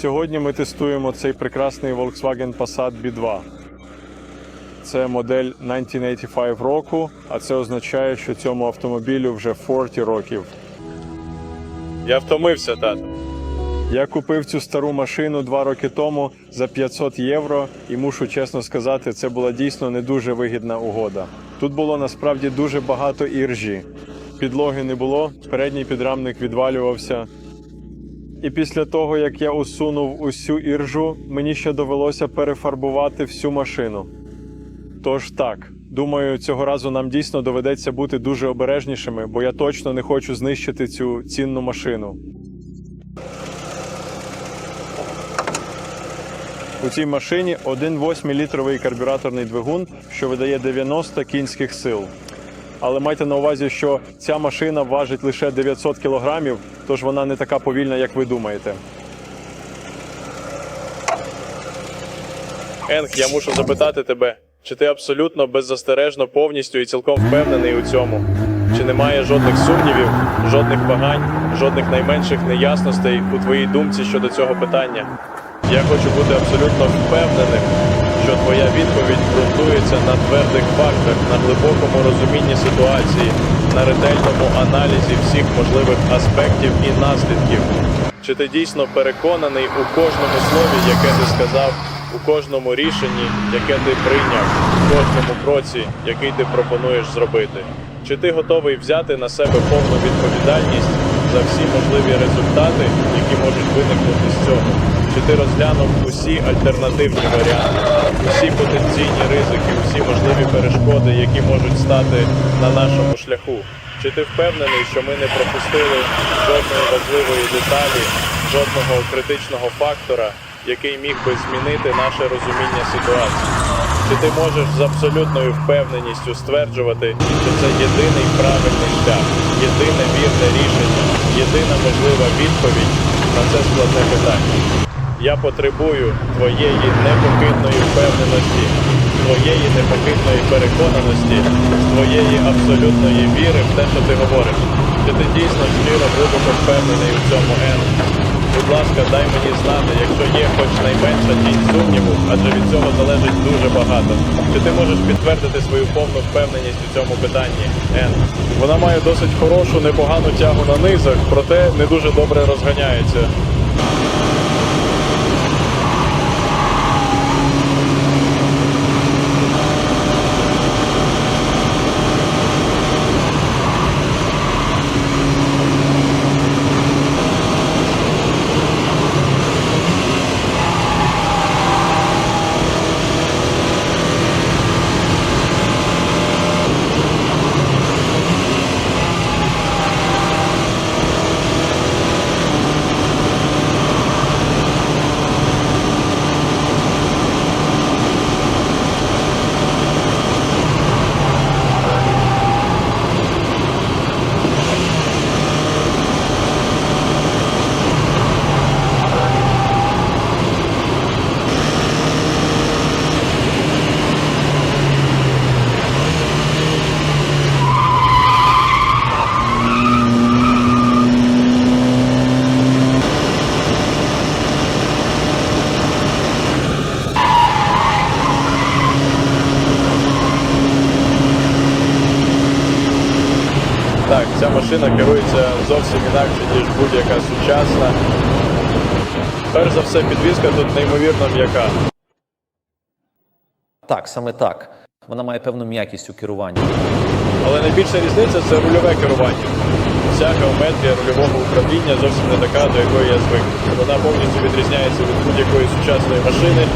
Сьогодні ми тестуємо цей прекрасний Volkswagen Passat B2. Це модель 1985 року, а це означає, що цьому автомобілю вже 40 років. Я втомився, тато. Я купив цю стару машину два роки тому за 500 євро, і мушу чесно сказати, це була дійсно не дуже вигідна угода. Тут було насправді дуже багато іржі. Підлоги не було, передній підрамник відвалювався. І після того, як я усунув усю іржу, мені ще довелося перефарбувати всю машину. Тож так, думаю, цього разу нам дійсно доведеться бути дуже обережнішими, бо я точно не хочу знищити цю цінну машину. У цій машині 1,8 літровий карбюраторний двигун, що видає 90 кінських сил. Але майте на увазі, що ця машина важить лише 900 кілограмів, тож вона не така повільна, як ви думаєте. Енг, я мушу запитати тебе, чи ти абсолютно беззастережно повністю і цілком впевнений у цьому? Чи немає жодних сумнівів, жодних вагань, жодних найменших неясностей у твоїй думці щодо цього питання? Я хочу бути абсолютно впевненим, що твоя відповідь ґрунтується на твердих фактах, на глибокому розумінні ситуації, на ретельному аналізі всіх можливих аспектів і наслідків. Чи ти дійсно переконаний у кожному слові, яке ти сказав, у кожному рішенні, яке ти прийняв, у кожному кроці, який ти пропонуєш зробити? Чи ти готовий взяти на себе повну відповідальність за всі можливі результати, які можуть виникнути з цього? Чи ти розглянув усі альтернативні варіанти, усі потенційні ризики, усі можливі перешкоди, які можуть стати на нашому шляху? Чи ти впевнений, що ми не пропустили жодної важливої деталі, жодного критичного фактора, який міг би змінити наше розуміння ситуації? Чи ти можеш з абсолютною впевненістю стверджувати, що це єдиний правильний шлях, єдине вірне рішення, єдина можлива відповідь на це складне питання? Я потребую твоєї непохитної впевненості, твоєї непохитної переконаності, твоєї абсолютної віри в те, що ти говориш. Чи ти дійсно щиро глибоко впевнений у цьому Ен? Будь ласка, дай мені знати, якщо є хоч найменша тінь сумніву, адже від цього залежить дуже багато. Чи ти можеш підтвердити свою повну впевненість у цьому питанні, Ен? Вона має досить хорошу, непогану тягу на низах, проте не дуже добре розганяється. Так, ця машина керується зовсім інакше, ніж будь-яка сучасна. Перш за все, підвізка тут неймовірно м'яка. Так, саме так. Вона має певну м'якість у керуванні. Але найбільша різниця це рульове керування. Вся геометрія рульового управління зовсім не така, до якої я звик. Вона повністю відрізняється від будь-якої сучасної машини.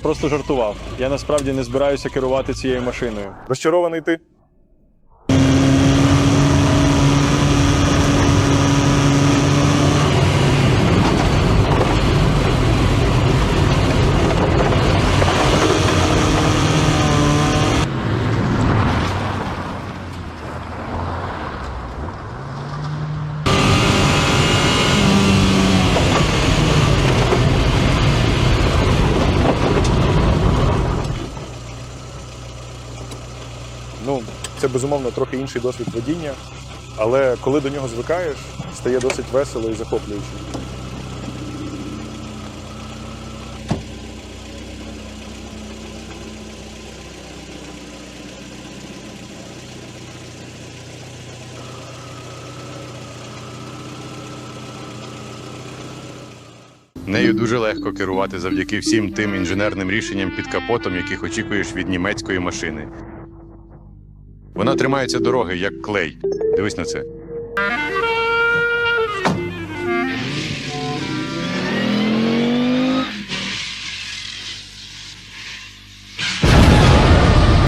Я просто жартував. Я насправді не збираюся керувати цією машиною. Розчарований ти? Ну, це безумовно трохи інший досвід водіння, але коли до нього звикаєш, стає досить весело і захоплююче. Нею дуже легко керувати завдяки всім тим інженерним рішенням під капотом, яких очікуєш від німецької машини. Вона тримається дороги, як клей. Дивись на це.